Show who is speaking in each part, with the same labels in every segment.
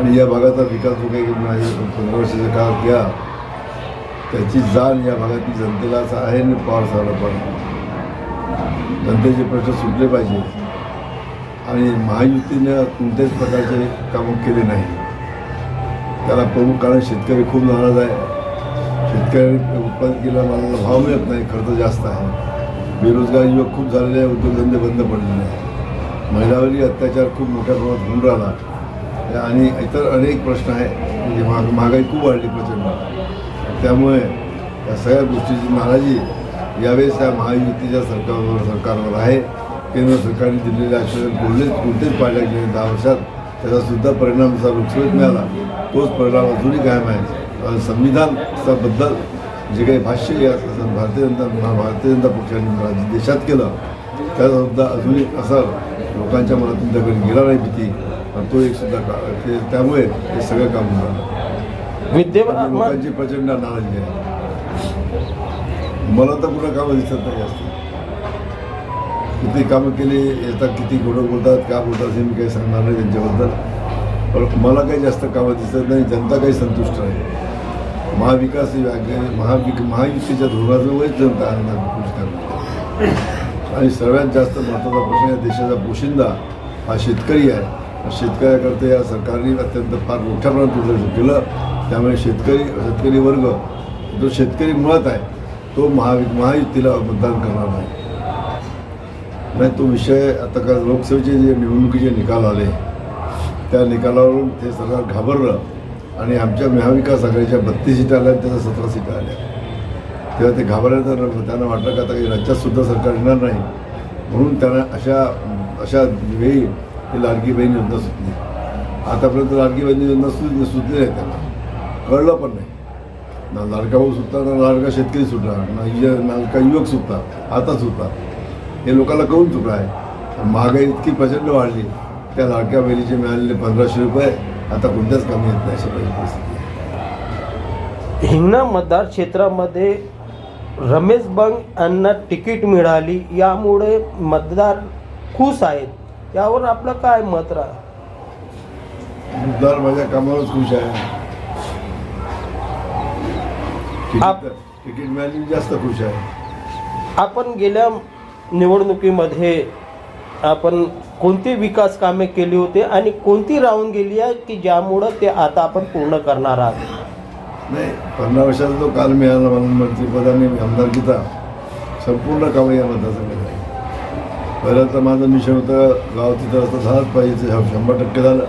Speaker 1: आणि या भागाचा विकास जो काही माझ्या पंधरा वर्षाच्या काळ घ्या. त्याची जाण या भागातील जनतेला असं आहे आणि पवार झालं पण. जनतेचे प्रश्न सुटले पाहिजे आणि महायुतीनं कोणत्याच प्रकारचे कामं केले नाही. त्याला प्रमुख कारण शेतकरी खूप नाराज आहे. शेतकरी उत्पादन केला मालाला भाव मिळत नाही खर्च जास्त आहे. बेरोजगार युवक खूप झालेले आहे उद्योगधंदे बंद पडलेले आहे महिलावरील अत्याचार खूप मोठ्या प्रमाणात होऊन राहिला. आणि इतर अनेक प्रश्न आहे म्हणजे महाग महागाई खूप वाढली प्रचंड. त्यामुळे या सगळ्या गोष्टीची नाराजी यावेळेस या महायुतीच्या सरकारवर सरकारवर आहे. केंद्र सरकारने दिलेले आश्वासन कोणतेच कोणतेच पाळल्या गेले दहा वर्षात त्याचासुद्धा परिणाम जसा लोकसभेत मिळाला. तोच परिणाम अजूनही कायम आहे. संविधानाबद्दल जे काही भाष्य या भारतीय जनता महा- भारतीय जनता पक्षाने देशात केलं त्याचासुद्धा अजूनही असा लोकांच्या मनातून त्याकडे गेला नाही भीती. तो एक सुद्धा ते त्यामुळे हे सगळं काम झालं
Speaker 2: विद्यमान
Speaker 1: लोकांची प्रचंड नाराजी आहे. मला तर पुन्हा कामं दिसत नाही जास्त. किती कामं केली येतात किती गोडं बोलतात का बोलतात हे मी काही सांगणार नाही त्यांच्याबद्दल. पण मला काही जास्त कामं दिसत नाही जनता काही संतुष्ट आहे महाविकास महाविक महायुतीच्या धोरणाचं वयच जनता आणि सर्वात जास्त महत्त्वाचा प्रश्न या देशाचा पोशिंदा हा शेतकरी आहे. शेतकऱ्याकरता या सरकारने अत्यंत फार मोठ्या प्रमाणात दुर्लक्ष केलं त्यामुळे शेतकरी शेतकरी वर्ग जो शेतकरी मुळात आहे तो महावि महायुतीला मतदान करणार नाही. नाही तो विषय आता का लोकसभेचे जे निवडणुकीचे निकाल आले त्या निकालावरून ते सरकार घाबरलं आणि आमच्या महाविकास आघाडीच्या बत्तीस सीटा आल्या आणि त्याच्या सतरा सीटा आल्या. तेव्हा ते घाबरायचं त्यांना वाटलं का आता काही राज्यातसुद्धा सरकार येणार नाही. म्हणून त्यांना अशा अशा वेळी हे लाडकी बहीण योजना सुटली. आतापर्यंत लाडकी बहीण योजना सुटली सुटली नाही त्यांना. कळलं पण नाही. ना लाडका भाऊ सुटला ना लाडका शेतकरी सुटला ना य- लाडका युवक सुटला आता सुटला. हे लोकांना कळून चुकलं आहे. महागाई इतकी प्रचंड वाढली. त्या लाडक्या बहिणीचे मिळालेले पंधराशे रुपये आता कोणत्याच कमी येत नाही अशी परिस्थिती
Speaker 2: हिंगणा मतदार क्षेत्रामध्ये रमेश बंग यांना तिकीट मिळाली. यामुळे मतदार खुश आहेत. यावर आपलं काय मत राह?
Speaker 1: माझ्या कामावरच खुश आहे.
Speaker 2: आप-
Speaker 1: तिकीट तिकीट मिळाली जास्त खुश आहे.
Speaker 2: आपण गेल्या निवडणुकीमध्ये आपण कोणती विकास कामे केली होती आणि कोणती राहून गेली आहे की ज्यामुळं ते आता आपण पूर्ण करणार आहात?
Speaker 1: नाही पंधरा वर्षाचा जो काल मिळाला मला मंत्रिपदाने आमदारकीचा संपूर्ण कामं या मतदारसंघात पहिलं तर माझं मिशन होतं गाव तिथं रस्ता झालाच पाहिजे शंभर टक्के झालं.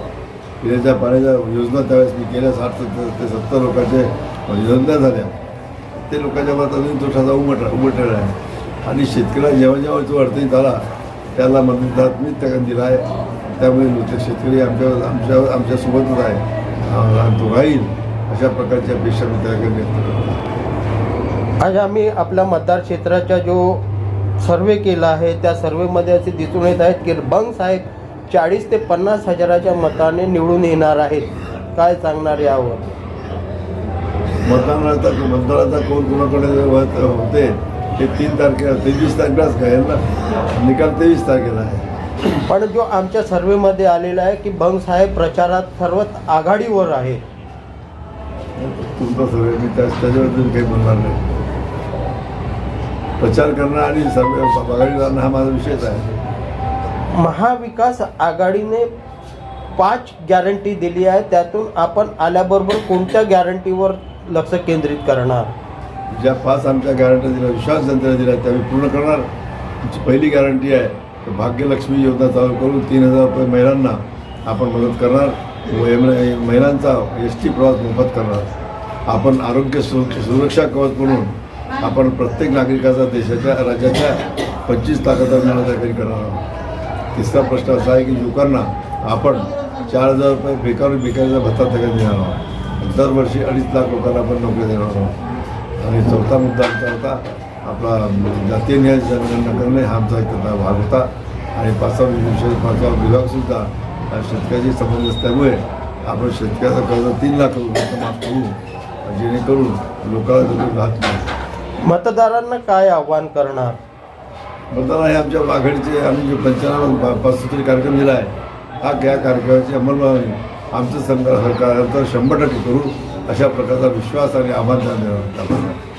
Speaker 1: पिण्याच्या पाण्याच्या योजना त्यावेळेस मी केल्या साठ सत्तर ते सत्तर लोकांचे योजना झाल्या. ते लोकांच्या मनात अजून तो तोठाचा उमट उमटलेला आहे. आणि शेतकऱ्याला जेव्हा जेव्हा जो अडचणीत आला त्याला मदत मीच त्या दिला आहे. त्यामुळे नृत्य शेतकरी आमच्या आमच्या आमच्यासोबतच आहे. तो राहील अशा प्रकारची अपेक्षा मी त्याकडे व्यक्त करतो.
Speaker 2: आज आम्ही आपल्या मतदार क्षेत्राचा जो सर्वे केला आहे. त्या सर्वेमध्ये असे दिसून येत आहेत की बंग साहेब चाळीस ते पन्नास हजाराच्या मताने निवडून येणार आहेत. काय सांगणार यावर?
Speaker 1: मतदानाचा मतदानाचा कोण कोणाकडे होत- होते हे तीन तारखेला तेवीस तारखेलाच काय? ना निकाल तेवीस तारखेला आहे.
Speaker 2: पण जो आमच्या सर्वेमध्ये आलेला आहे की बंग साहेब प्रचारात सर्वात आघाडीवर आहे.
Speaker 1: तुमचा सर्वे मी त्या त्याच्याबद्दल काही बोलणार नाही. प्रचार करणं आणि सर्वे आघाडी जाणं हा माझा विषयच आहे.
Speaker 2: महाविकास आघाडीने पाच गॅरंटी दिली आहे. त्यातून आपण आल्याबरोबर कोणत्या गॅरंटीवर लक्ष केंद्रित करणार?
Speaker 1: ज्या पाच आमच्या गॅरंटी दिल्या विश्वास जनतेला दिला त्या मी पूर्ण करणार. आमची पहिली गॅरंटी आहे भाग्यलक्ष्मी योजना चालू करून तीन हजार रुपये महिलांना आपण मदत करणार. महिलांचा एस टी प्रवास मोफत करणार. आपण आरोग्य सुरक्षा सुरक्षा कवच म्हणून आपण प्रत्येक नागरिकाचा देशाच्या राज्याच्या पंचवीस लाखाचा मिळण्याचा काही करणार आहोत. तिसरा प्रश्न असा आहे की लोकांना आपण चार हजार रुपये बेकार बेकारीचा भत्ता त्याच्यात देणार आहोत. दरवर्षी अडीच लाख लोकांना आपण नोकरी देणार आहोत. आणि चौथा मुद्दा आमचा होता आपला जातीय न्याय जनगणना करणे हा आमचा एक भाग होता. आणि पाचवा विषय पाचवा विभागसुद्धा हा शेतकऱ्याशी संबंध असल्यामुळे आपण शेतकऱ्याचं कर्ज तीन लाख रुपये माफ करू जेणेकरून लोकांना कधी नाही.
Speaker 2: मतदारांना काय आव्हान करणार?
Speaker 1: मतदार हे आमच्या आघाडीचे आम्ही जे पंचनामा पासून कार्यक्रम दिला आहे हा या कार्यक्रमाची अंमलबजावणी आमचं सरकार सरकार शंभर टक्के करू अशा प्रकारचा विश्वास आणि आव्हान देणार